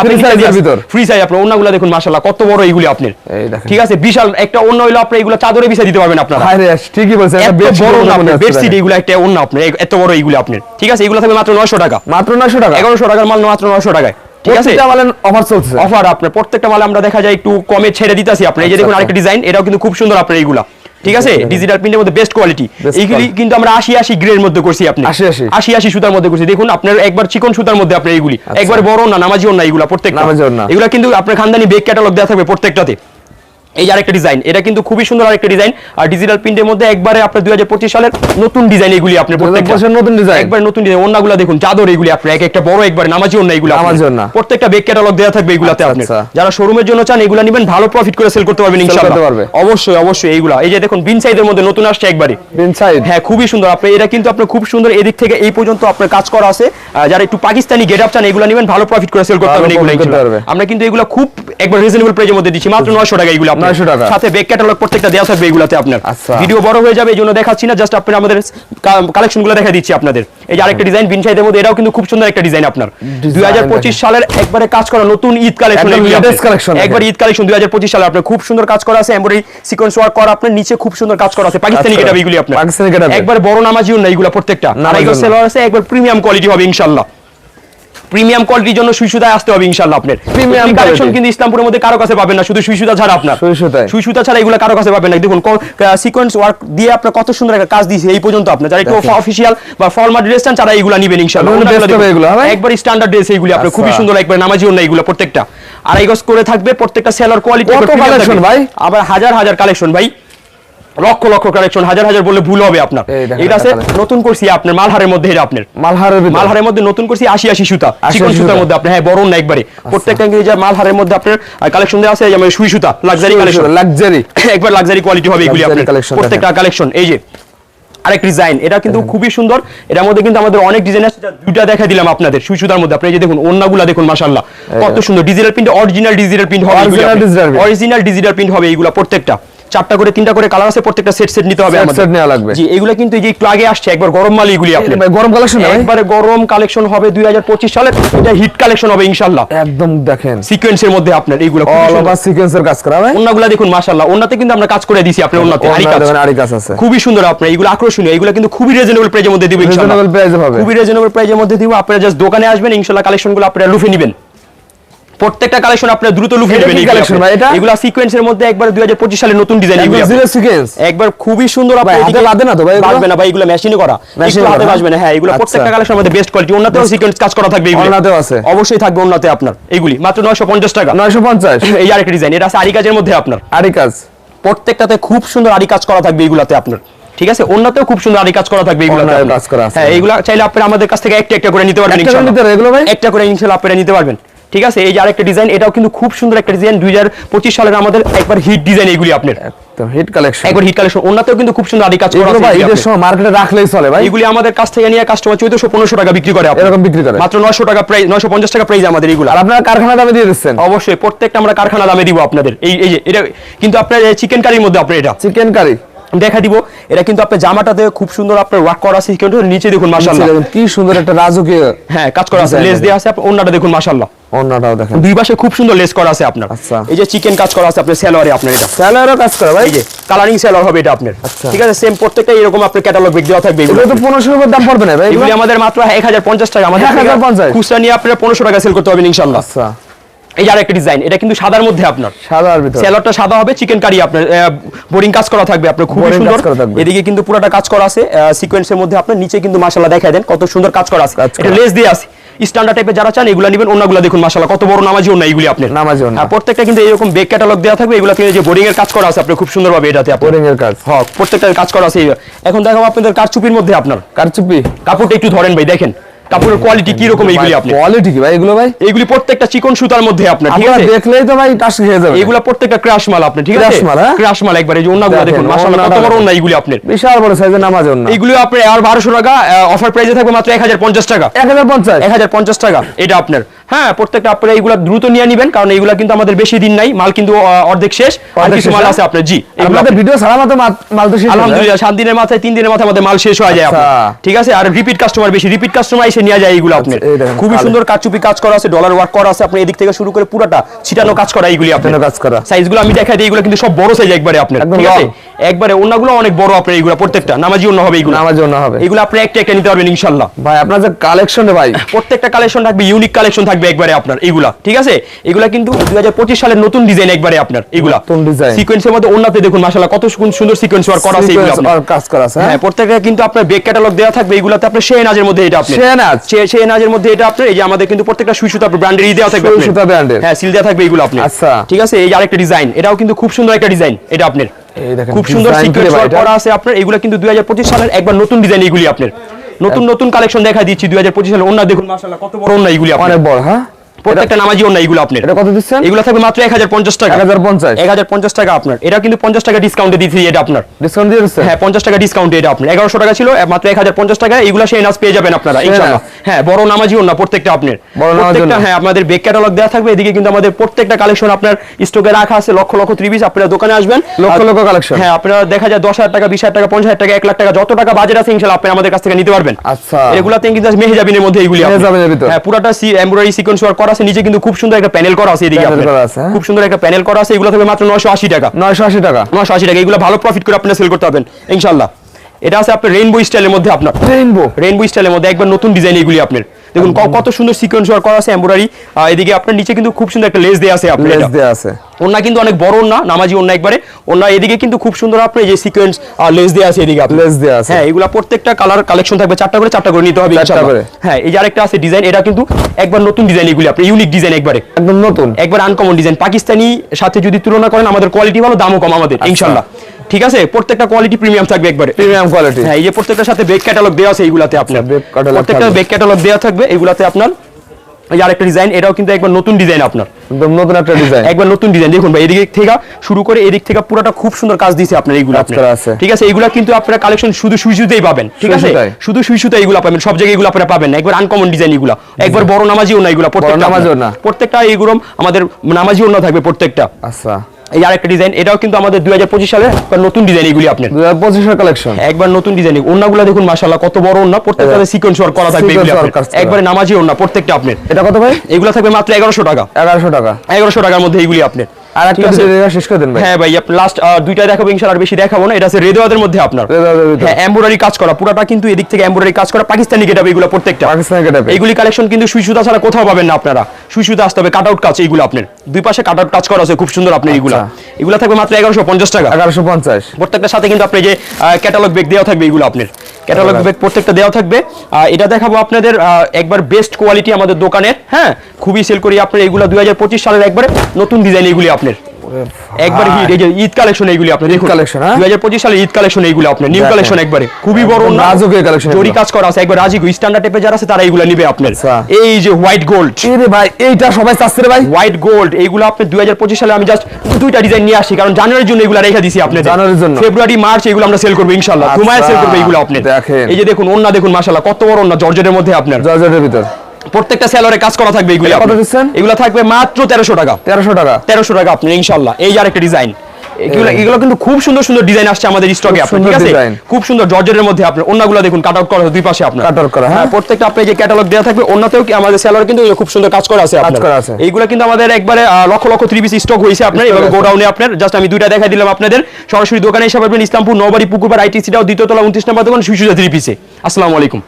এর ভিতর।
ফ্রি সাইজ আপনার অন্যগুলো দেখুন মাশাল্লাহ কত বড় এইগুলি আপনার।
এই দেখেন।
ঠিক আছে বিশাল একটা অন্য হইল আপনি এগুলো চাদরে বিছাই দিতে পারবেন আপনারা।
হায় রে ঠিকই বলছেন
এত
বেডশিট
বড়
মনে
না
হচ্ছে
বেডশিট। এগুলো একটা অন্য আপনার এত বড় এইগুলো আপনার। ঠিক আছে এগুলো থাকবে মাত্র নয়শো টাকা।
মাত্র 900 টাকা?
এগারোশো টাকার মাল মাত্র নয়শো টাকায়। ঠিক আছে?
প্রত্যেকটা অফার চলছে
অফার আপনার প্রত্যেকটা মালে আমরা দেখা যায় একটু কমে ছেড়ে দিতেছি আপনার। এই যে
আচ্ছা,
দেখুন
আচ্ছা।
আরেকটা ডিজাইন এটাও কিন্তু খুব সুন্দর আপনার এইগুলা। ঠিক আছে? ডিজিটাল প্রিন্টের মধ্যে বেস্ট কোয়ালিটি এইগুলি কিন্তু আমরা আশি আশি গ্রেড মধ্যে করছি আপনি।
80 80
আশি আশি সুতার মধ্যে করছি। দেখুন আপনার একবার চিকন সুতার মধ্যে আপনার এইগুলি। একবার বড় না না প্রত্যেকটা। এগুলা কিন্তু আপনার খানদানি বেগ ক্যাটালগ দেওয়া থাকবে প্রত্যেকটাতে। এই আরেকটা ডিজাইন এটা কিন্তু খুবই সুন্দর আরেকটা ডিজাইন আর ডিজিটাল প্রিন্টের মধ্যে একবারে আপনার দুই সালের নতুন ডিজাইন এগুলি আপনার প্রত্যেকটা
নতুন ডিজাইন
একবার নতুন ডিজাইন ওন্নাগুলো দেখুন চাদর এগুলি আপনার এক একটা বড় একবার নামাজি ওন্না এগুলো।
নামাজি ওড়না।
প্রত্যেকটা বেগ ক্যাটালগ দেওয়া থাকবে এগুলাতে
আচ্ছা,
আপনি
আচ্ছা।
যারা শোরুমের জন্য চান এগুলা নেবেন ভালো প্রফিট করে সেল করতে পারবেন ইনশাআল্লাহ। অবশ্যই অবশ্যই এইগুলা। এই যে দেখুন বিন সাইজের মধ্যে নতুন আসছে একবারে।
ইনসাইড
হ্যাঁ খুবই সুন্দর। আপনি এটা কিন্তু আপনার খুব সুন্দর এদিক থেকে এই পর্যন্ত আপনার কাজ করা আছে। যারা একটু পাকিস্তানি গেট আপ চান এগুলো নেবেন ভালো প্রফিট করে সেল করতে পারবেন এগুলো। আমরা কিন্তু এগুলো খুব একবার রিজনেবল প্রাইসের মধ্যে দিচ্ছি মাত্র 900 টাকা এগুলো
900 টাকা।
সাথে বেক ক্যাটালগ প্রত্যেকটা থাকবে এগুলাতে আপনার।
আচ্ছা।
ভিডিও বড় হয়ে যাবে এই জন্য দেখাচ্ছি না জাস্ট আপনার আমাদের কালেকশনগুলো দেখা দিচ্ছি আপনাদের। এই যে আরেকটা ডিজাইন বিন সাইজের মধ্যে এটাও কিন্তু খুব সুন্দর একটা ডিজাইন আপনার। 2025 সালের একবারে কাজ করা নতুন ঈদ কালেকশন
দেখেন।
একবার ঈদ কালেকশন 2025 সালে আপনার খুব সুন্দর কাজ করা আছে এমব্রয়ডারি সিকোয়েন্স ওয়ার্ক করা আপনার নিচে খুব সুন্দর কাজ করা আছে। পাকিস্তানি
কাজ
এগুলি আপনার।
পাকিস্তানি
একবার বড় নামাজিও না এগুলো প্রত্যেকটা। আর এগুলো। সেলার আছে একবার প্রিমিয়াম কোয়ালিটি হবে ইনশাআল্লাহ। প্রিমিয়াম কোয়ালিটির জন্য সুইসুদায় আসতে হবে ইনশাআল্লাহ আপনার।
Premium
কালেকশন কিন্তু ইসলামপুরের মধ্যে কারও কাছে পাবেন না শুধু সুইসুদা ছাড়া আপনার।
সুই সুতায়।
সুইসুতা ছাড়া এগুলো কারও কাছে পাবেন না। দেখুন সিকোয়েন্স ওয়ার্ক দিয়ে আপনার কত সুন্দর একটা কাজ দিয়েছে এই পর্যন্ত আপনার। যারা একটু। অফিসিয়াল বা ফর্মাল ড্রেস চান তারা এইগুলো নেবেন ইনশাআল্লাহ।
এগুলো এগুলো,
একবার স্ট্যান্ডার্ড ড্রেস এইগুলো আপনার খুবই
আচ্ছা।
সুন্দর একবার নামাজি না এগুলো প্রত্যেকটা। আড়াই গজ করে থাকবে প্রত্যেকটা সেলার কোয়ালিটি
কত collection ভাই?
আবার হাজার হাজার কালেকশন ভাই। লক্ষ লক্ষ কালেকশন হাজার হাজার বললে ভুল হবে আপনার। এটা আছে নতুন করছি আপনার মালহারের মধ্যে এটা আপনার।
মালহারের
মালহারের মধ্যে নতুন করছি আশি আশি সুতা।
80
চিকন সুতার মধ্যে আপনার হ্যাঁ বড় না একবারে। প্রত্যেকটা ইংরেজি মালহারের মধ্যে আপনার কালেকশন দেওয়া আছে যেমন সুই সুতা লাক্সারি কালেকশন
লাক্সারি
একবার লাক্সারি কোয়ালিটি হবে এগুলি আপনার।
collection
প্রত্যেকটা কালেকশন এই যে আরেক ডিজাইন এটা কিন্তু খুবই সুন্দর। এটার মধ্যে কিন্তু আমাদের অনেক ডিজাইন আছে যা দুইটা দেখা দিলাম আপনাদের সুই সুতার মধ্যে। আপনি যে দেখুন ওন্নাগুলা দেখুন মাশাআল্লাহ। কত সুন্দর digital print original digital print হবে। অরিজিনাল ডিজিটাল প্রিন্ট হবে এইগুলা প্রত্যেকটা। চারটা করে তিনটা করে কালার আছে প্রত্যেকটা সেট সেট নিতে হবে
set নেওয়া লাগবে।
জি এগুলা কিন্তু এই যে একটু আগে আসছে একবার গরম মাল এগুলি আপনি।
গরম কালেকশন
একবারে গরম কালেকশন হবে 2025 সালে এটা হিট কালেকশন হবে ইনশাআল্লাহ।
একদম দেখেন।
সিকোয়েন্সের মধ্যে আপনার এইগুলো
অল ওভার সিকোয়েন্সের কাজ করা ভাই।
ওন্নাগুলা দেখুন মাশাআল্লাহ। ওন্নাতে কিন্তু আমরা কাজ করে দিছি আপনার ওন্নাতে আরি কাজ।
আরি কাজ আছে।
খুবই সুন্দর আপনার এগুলো আকর্ষণীয়। এগুলো কিন্তু খুবই রিজনেবল প্রাইজের মধ্যে দিব ইনশাআল্লাহ।
রিজনেবল প্রাইসে পাবে
খুবই রিজনেবল প্রাইজের মধ্যে দিব আপনারা জাস্ট দোকানে আসবেন ইনশাআল্লাহ কালেকশনগুলো আপনারা লুফে নেবেন। প্রত্যেকটা কালেকশন আপনারা দ্রুত
এটা
নেবেন
কি
এইগুলো
collection
আপনার।
ভাই এটা?
এগুলো সিকোয়েন্সের মধ্যে একবার 2025 সালে নতুন ডিজাইন এগুলো
জিরো সিকোয়েন্স
একবার খুবই সুন্দর
ভাই, হাতে বাঁধে না তো ভাই এগুলো?
বাঁধবে না ভাই এগুলো মেশিনে করা একটু হাতে
করা,
না হ্যাঁ এগুলো
আচ্ছা।
প্রত্যেকটা কালেকশন আমাদের বেস্ট কোয়ালিটি ওন্নাতেও সিকোয়েন্স কাজ করা থাকবে এগুলো
ওন্নাতেও আছে।
অবশ্যই থাকবে ওন্নাতে আপনার এগুলি মাত্র 950 টাকা
নয়শো পঞ্চাশ
এই আরেকটা ডিজাইন এটা আছে আরি কাজের মধ্যে আপনার
আরি কাজ
প্রত্যেকটাতে খুব সুন্দর আরি কাজ করা থাকবে এগুলাতে আপনার ঠিক আছে অন্যতেও খুব সুন্দর আরি কাজ করা থাকবে এগুলো
কাজ করা আছে।
হ্যাঁ এগুলো চাইলে আপনারা আমাদের কাছ থেকে একটা একটা করে নিতে পারবেন
একটা করে
ইনশাআল্লাহ।
এগুলো?
একটা করে ইনশাআল্লাহ আপনারা নিতে পারবেন ঠিক আছে? এই যে আরেকটা ডিজাইন এটাও কিন্তু খুব সুন্দর একটা ডিজাইন দুই হাজার পঁচিশ সালের আমাদের একবার হিট ডিজাইন এগুলি আপনার।
একদম হিট কালেকশন
একবার হিট কালেকশন কিন্তু খুব সুন্দর কাজ করা
এগুলো ভাই ঈদের
আপনার।
সময় মার্কেটে রাখলেই চলে ভাই।
এগুলি আমাদের কাছ থেকে নিয়ে কাস্টমার চৌদ্দশো পনেরোশো টাকা বিক্রি করে।
এরকম বিক্রি করে।
মাত্র টাকা প্রাইস নয়শো পঞ্চাশ টাকা প্রাইস আমাদের এগুলো।
আর আপনারা কারখানা দামে দিয়ে দিচ্ছেন।
অবশ্যই প্রত্যেকটা আমরা কারখানা দামে দিব আপনাদের। এই এটা কিন্তু আপনার চিকেন কারির মধ্যে আপনার এটা।
চিকেন কারি
দেখা দিব। এটা কিন্তু আপনার জামাটাতে খুব সুন্দর আপনার ওয়ার্ক করা আছে কিন্তু নিচে দেখুন মাশাআল্লাহ।
কি সুন্দর একটা রাজকীয়
হ্যাঁ কাজ করা আছে লেস। দেওয়া আছে আপনার ওন্নাটা দেখুন মাশাআল্লাহ।
অন্যটাও দেখেন।
দুই পাশে খুব সুন্দর লেস করা আছে আপনার।
আচ্ছা।
এই যে চিকেন কাজ করা আছে আপনার সেলোয়ারে আপনার এটা।
স্যালারও কাজ করে ভাই?
এই যে কালারিং সেলোয়ার হবে এটা আপনার।
আচ্ছা।
ঠিক আছে সেম প্রত্যেকটা এরকম আপনার ক্যাটালগ বেগ দেওয়া থাকবে এগুলো
তো পনেরোশো উপর দাম পড়বে না ভাই এগুলো?
আমাদের মাত্র এক হাজার পঞ্চাশ টাকা আমাদের
1050
খুচরা নিয়ে আপনার পনেরোশো টাকা সেল করতে হবে ইনশাল্লাহ
আচ্ছা।
এই আরেকটা ডিজাইন এটা কিন্তু সাদার মধ্যে আপনার।
সাদার ভিতর।
সাদা হবে চিকেন কারি আপনার বোরিং কাজ করা থাকবে আপনার
Boring
সুন্দর। এদিকে কিন্তু পুরোটা কাজ করা আছে সিকোয়েন্সের মধ্যে আপনার নিচে কিন্তু মাশাআল্লাহ দেখায় দেন কত সুন্দর কাজ করা আছে। এটা লেস দিয়ে আছে। স্ট্যান্ডার্ড টাইপের যারা চান এগুলো নেবেন অন্যগুলো দেখুন মাশাআল্লাহ কত বড় নামাজি অন্য এইগুলি আপনার।
নামাজি।
হ্যাঁ প্রত্যেকটা কিন্তু এরকম বেক ক্যাটালগ দেওয়া থাকবে এগুলো থেকে যে বোরিং এর কাজ করা আছে আপনার খুব সুন্দরভাবে এটাতে আপনার।
বোরিং এর কাজ।
হ্যাঁ প্রত্যেকটা কাজ করা আছে। এখন দেখাবো আপনাদের কারচুপির মধ্যে আপনার।
কারচুপি?
কাপড়টা একটু ধরেন ভাই দেখেন। কাপড়ের কোয়ালিটি কি রকম এইগুলি আপনি
কোয়ালিটি কি ভাই এগুলো ভাই?
এইগুলি প্রত্যেকটা চিকন সুতার মধ্যে আপনার ঠিক আছে?
দেখলেই তো ভাই টাস খেয়ে যাবে।
এগুলো প্রত্যেকটা ক্রাশ মাল আপনি ঠিক আছে?
Crush মাল, হ্যাঁ?
ক্রাশ মাল একবার এই যে ওন্নাগুলো
দেখুন
মাশাআল্লাহ কত বড়। ওন্না এইগুলি আপনার।
বিশাল বড় সাইজের নামাজ ওন্না
এইগুলো আপনি আর 1200 টাকা অফার প্রাইসে থাকবে মাত্র এক হাজার পঞ্চাশ টাকা।
এক হাজার পঞ্চাশ।
এক হাজার পঞ্চাশ টাকা এটা আপনার। হ্যাঁ প্রত্যেকটা আপনারা এইগুলা দ্রুত নিয়ে নেবেন কারণ এইগুলা কিন্তু আমাদের বেশি দিন নাই মাল কিন্তু অর্ধেক শেষ আর কিছু মাল
হ্যাঁ?
আছে আপনার জি
আপনাদের ভিডিও ছাড়া মাত্র মাল তো শেষ
আলহামদুলিল্লাহ সাত দিনের মাথায় তিন দিনের মাথায় আমাদের মাল শেষ হয়ে যায় আপনার।
আচ্ছা।
ঠিক আছে আর রিপিট কাস্টমার বেশি রিপিট কাস্টমার এসে নিয়ে যায় এইগুলো আপনার।
এই
খুবই সুন্দর কাচুপি কাজ করা আছে ডলার ওয়ার্ক করা আছে আপনি এদিক থেকে শুরু করে পুরাটা ছিটানো কাজ করা এইগুলি আপনার
কাজ করা।
সাইজগুলো আমি দেখাই দিই এগুলো কিন্তু সব বড় সাইজ একবারে আপনার ঠিক আছে? একবারে অন্যগুলো অনেক বড় আপনার এইগুলো প্রত্যেকটা নামাজি অন্য হবে এইগুলো।
আমার অন্য হবে।
এগুলো আপনি একটা একটা নিতে পারবেন ইনশাল্লাহ
ভাই আপনার যে কালেকশন ভাই।
প্রত্যেকটা কালেকশন থাকবে ইউনিক কালেকশন থাকবে একবারে আপনার এইগুলা ঠিক আছে এগুলা কিন্তু দুই হাজার পঁচিশ সালের নতুন ডিজাইন একবারে আপনার এগুলা
নতুন design।
সিকোয়েন্সের মধ্যে অন্যতে দেখুন মাসাল্লাহ কত সুন- সুন্দর সিকোয়েন্স ওয়ার্ক করা আছে এগুলো আপনার।
কাজ করা আছে হ্যাঁ
হ্যাঁ প্রত্যেকটা কিন্তু আপনার বেক ক্যাটালগ দেওয়া থাকবে এগুলাতে আপনার শেহনাজের মধ্যে এটা আপনার
শেহনাজ?
শেহনাজের মধ্যে এটা আপনার এই যে আমাদের কিন্তু প্রত্যেকটা সুই সুতা ব্র্যান্ডের দেওয়া থাকবে
সুই। সুতা brand-এর।
হ্যাঁ সিল দেওয়া থাকবে এগুলো আপনার
আচ্ছা।
ঠিক আছে এই যে আরেকটা ডিজাইন এটাও কিন্তু খুব সুন্দর একটা ডিজাইন এটা আপনার
এই দেখেন,
খুব সুন্দর সিকোয়েন্স
করে
ওয়ার্ক করা আছে আপনার এগুলো কিন্তু 2025 সালের একবার নতুন ডিজাইন এগুলি আপনার নতুন নতুন কালেকশন দেখা দিচ্ছি 2025 সালে। অন্য দেখুন মাসাল্লাহ কত বড় অন্য এগুলি
অনেক বড় হ্যাঁ?
প্রত্যেকটা নামাজি ওন্না এগুলো আপনার।
এটা কত দিচ্ছেন?
এগুলো থাকবে মাত্র 1050 টাকা।
1050
1050 টাকা আপনার। এটা কিন্তু 50 টাকা ডিসকাউন্টে দিচ্ছি এটা আপনার।
ডিসকাউন্ট দিয়ে দিচ্ছেন
হ্যাঁ পঞ্চাশ টাকা ডিসকাউন্ট এটা আপনার। এগারোশো টাকা ছিল মাত্র এক হাজার পঞ্চাশ টাকা। এগুলো সেই নাচ পেয়ে যাবেন আপনারা ইনশাল্লাহ হ্যাঁ বড় নামাজিও না প্রত্যেকটা আপনার। প্রত্যেকটা হ্যাঁ আমাদের বেক ক্যাটালগ দেওয়া থাকবে। এদিকে কিন্তু আমাদের প্রত্যেকটা কালেকশন আপনার স্টকে রাখা আছে লক্ষ লক্ষ ত্রিশ আপনারা দোকানে আসবেন।
লক্ষ লক্ষ কালেকশন
হ্যাঁ আপনারা দেখা যায় দশ হাজার টাকা বিশ হাজার টাকা পঞ্চাশ হাজার টাকা এক লাখ টাকা যত টাকা বাজেট আছে ইনশাল্লাহ আপনি আমাদের কাছ থেকে নিতে পারবেন।
আচ্ছা।
এগুলাতে কিন্তু মেহেজাবিনের মধ্যে এগুলি।
মেহজাবিনের ভিতর।
হ্যাঁ পুরাটা সি এমব্রয়ডারি সিকোয়েন্স করা আছে নিচে কিন্তু খুব সুন্দর একটা প্যানেল করা আছে এদিকে
হ্যাঁ।
খুব সুন্দর একটা প্যানেল করা আছে এগুলো থাকবে মাত্র নয়শো আশি টাকা।
নয়শো আশি টাকা।
নশো আশি টাকা এগুলো ভালো প্রফিট করে আপনি সেল করতে পারবেন ইনশাল্লাহ এটা আছে আপনার রেইনবো স্টাইলের মধ্যে আপনার।
রেইনবো
রেইনবো স্টাইলের মধ্যে একবার নতুন ডিজাইন এগুলি আপনার। দেখুন কত সুন্দর সিকোয়েন্স ওয়ার্ক করা আছে এমব্রয়ডারি এদিকে আপনার নিচে কিন্তু খুব সুন্দর একটা লেস দেওয়া আছে আপনার
লেস দেয়া আছে।
ওন্না কিন্তু অনেক বড় ওন্না নামাজি ওন্না একবারে। ওন্না এদিকে কিন্তু খুব সুন্দর আপনার যে সিকোয়েন্স লেস দেওয়া আছে এদিকে
লেস দেয়া আছে।
হ্যাঁ এগুলা প্রত্যেকটা কালার কালেকশন থাকবে চারটা করে চারটা করে নিতে হবে ইনশাআল্লাহ।
করে।
হ্যাঁ এই যে আরেকটা আছে ডিজাইন এটা কিন্তু একবার নতুন ডিজাইন এগুলি আপনি ইউনিক ডিজাইন একবারে।
একদম নতুন।
একবার আনকমন ডিজাইন পাকিস্তানি সাথে যদি তুলনা করেন আমাদের কোয়ালিটি ভালো দামও কম আমাদের
আচ্ছা।
ঠিক আছে? প্রত্যেকটা কোয়ালিটি প্রিমিয়াম থাকবে একবারে।
প্রিমিয়াম কোয়ালিটি
হ্যাঁ এই যে প্রত্যেকটার সাথে বেক ক্যাটালগ দেওয়া আছে এইগুলাতে আপনার।
back catalog
প্রত্যেকটা
থাকবে।
বেক ক্যাটালগ দেওয়া থাকবে এইগুলাতে আপনার এই আরেকটা ডিজাইন এটাও কিন্তু একবার নতুন ডিজাইন আপনার।
একদম নতুন একটা ডিজাইন
একবার নতুন ডিজাইন দেখুন ভাই এদিকে থেকে শুরু করে এদিক থেকে পুরোটা খুব সুন্দর কাজ দিয়েছে আপনার এইগুলো আপনার।
আছে।
ঠিক আছে এইগুলা কিন্তু আপনারা কালেকশন শুধু সুই সুতাই পাবেন। ঠিক আছে? শুধু সুই সুতা এইগুলো পাবেন সব জায়গায় এগুলো আপনারা পাবেন না। একবার আনকমন ডিজাইন এগুলো একবার বড় নামাজিও না এগুলো প্রত্যেকটা
নামাজিও না।
প্রত্যেকটা এইগুলো আমাদের নামাজিও না থাকবে প্রত্যেকটা।
আচ্ছা।
এই আরেকটা ডিজাইন এটাও কিন্তু আমাদের দুই হাজার পঁচিশ সালে নতুন ডিজাইন এগুলি আপনার।
দুই হাজার পঁচিশের কালেকশন
একবার নতুন ডিজাইন ওন্নাগুলো দেখুন মাশাআল্লাহ কত বড় ওন্না প্রত্যেকটা সিকোয়েন্স ওয়ার্ক করা থাকবে। একবারে নামাজি ওনা প্রত্যেকটা আপনার।
এটা কত ভাই?
এগুলো থাকবে মাত্র এগারোশো টাকা।
এগারোশো টাকা।
এগারোশো টাকার মধ্যে এগুলি আপনার।
আর একটা? দুটো শেষ করে দেন ভাই।
হ্যাঁ ভাই লাস্ট দুইটা দেখাবো ইনশাআল্লাহ আর বেশি দেখাবো না। এটা আছে রেদওয়াদের মধ্যে আপনার। হ্যাঁ এমব্রয়ডারি কাজ করা। পুরোটা কিন্তু এদিক থেকে এমব্রয়ডারি কাজ করা। পাকিস্তানি গেটাবে এগুলো প্রত্যেকটা।
পাকিস্তানি getup এ।
এইগুলি কালেকশন কিন্তু সুই সুতা ছাড়া কোথাও পাবেন না আপনারা। সুই সুতা আসতে হবে কাট আউট কাজ এইগুলো আপনার। দুই পাশে কাট আউট কাজ করা আছে খুব সুন্দর আপনার এইগুলো
আচ্ছা।
এগুলো থাকবে মাত্র এগারোশো পঞ্চাশ টাকা।
এগারোশো পঞ্চাশ।
প্রত্যেকটার সাথে কিন্তু আপনি যে ক্যাটালগ বেগ দেওয়া থাকবে এইগুলো আপনার। ক্যাটালগ ব্যাগ প্রত্যেকটা দেওয়া থাকবে। এটা দেখাবো আপনাদের একবার বেস্ট কোয়ালিটি আমাদের দোকানের। হ্যাঁ খুবই সেল করি আপনার এইগুলো দুই হাজার পঁচিশ সালের একবারে নতুন ডিজাইন এগুলি আপনার। একবার হিট এই যে ঈদ কালেকশন এইগুলি আপনি দেখুন। হাজার পঁচিশ সালের ঈদ কালেকশন এইগুলো আপনার নিউ কালেকশন একবারে। খুবই বড়
একদম
না?
রাজকীয় collection
জরি কাজ করা আছে একবার রাজিকো স্ট্যান্ডার্ড টাইপে যারা আছে তারা এইগুলো নিবে আপনার।
আচ্ছা।
এই যে হোয়াইট গোল্ড
রে ভাই এইটা সবাই চাচ্ছে রে ভাই।
হোয়াইট গোল্ড এইগুলো আপনি দুই হাজার পঁচিশ সালে আমি জাস্ট দুইটা ডিজাইন নিয়ে আসি কারণ জানুয়ারির জন্য এগুলো রেখে দিছি আপনি
জানুয়ারির জন্য।
ফেব্রুয়ারি মার্চ এগুলো আমরা সেল করব ইনশাল্লাহ
আচ্ছা,
ঘুমায় সেল করব এগুলো আপনি
দেখেন।
এই যে দেখুন অন্য দেখুন মাশাল্লাহ কত বড় অন্য জর্জেটের মধ্যে আপনার।
জর্জেটের ভিতর।
প্রত্যেকটা সেলরে কাজ করা থাকবে এগুলো
কত দিচ্ছেন?
এগুলো থাকবে মাত্র তেরোশো টাকা।
তেরোশো টাকা।
তেরোশো টাকা আপনি ইনশাল্লাহ এই যে আরেকটা ডিজাইন এগুলো এগুলো কিন্তু খুব সুন্দর সুন্দর ডিজাইন আসছে আমাদের স্টকে
খুব
আপনার ঠিক আছে? খুব সুন্দর জর্জেটের মধ্যে আপনার অন্যগুলো দেখুন কাট আউট করা দুই পাশে আপনার।
Cut out করা, হ্যাঁ।
প্রত্যেকটা আপনি যে ক্যাটালগ দেওয়া থাকবে অন্যতেও কি আমাদের সেলর কিন্তু খুব সুন্দর কাজ করা আছে আপনার।
করা আছে।
এইগুলো কিন্তু আমাদের একবারে lakh lakh three piece stock হয়েছে আপনার এভাবে। গোডাউনে আপনার। জাস্ট আমি দুইটা দেখাই দিলাম আপনাদের। সরাসরি দোকানে এসে পারবেন ইসলামপুর নবাড়ি পুকুরবার আইটিসিটাও দ্বিতীয় তলা উনত্রিশ নম্বর দোকান সুইসুজা থ্রি পিসে আসসালামু আলাইকুম।